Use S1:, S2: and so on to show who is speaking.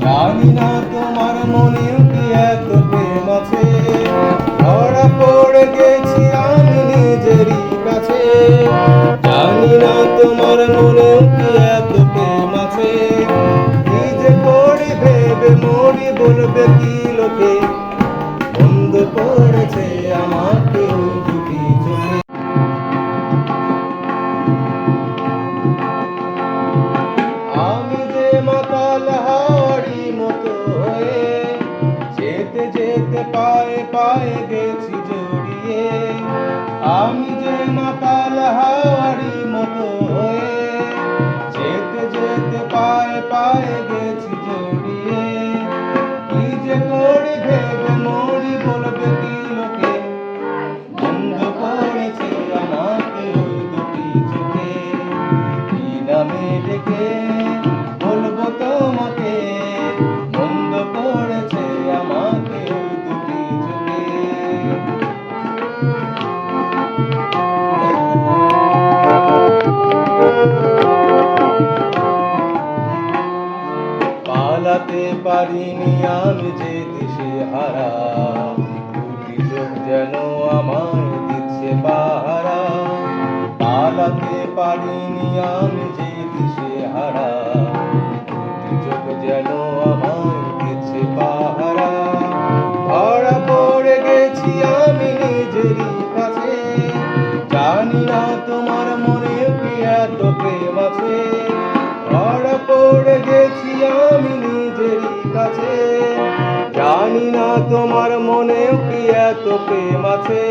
S1: জানি না তোমার মনে কি এত প্রেম আছে। ধরা পড়ে গেছি আমি নিজেরই কাছে। জানি না তোমার মনে কি এত প্রেম আছে। যে করি ভেবে মরি বলবে কি লোকে? বন্ধ করেছে আমাকে। পায়ে গেছি জড়িয়ে। আমি যে মাতাল হাওয়ারি পারিনি আমি যে দেশে হারা। দুটি চোখ যেন আমায় দিচ্ছে পাহারা। পালাতে পারিনি আমি যে দেশে হারা। কাছে জানি না তোমার মনেও কি এত প্রেম আছে।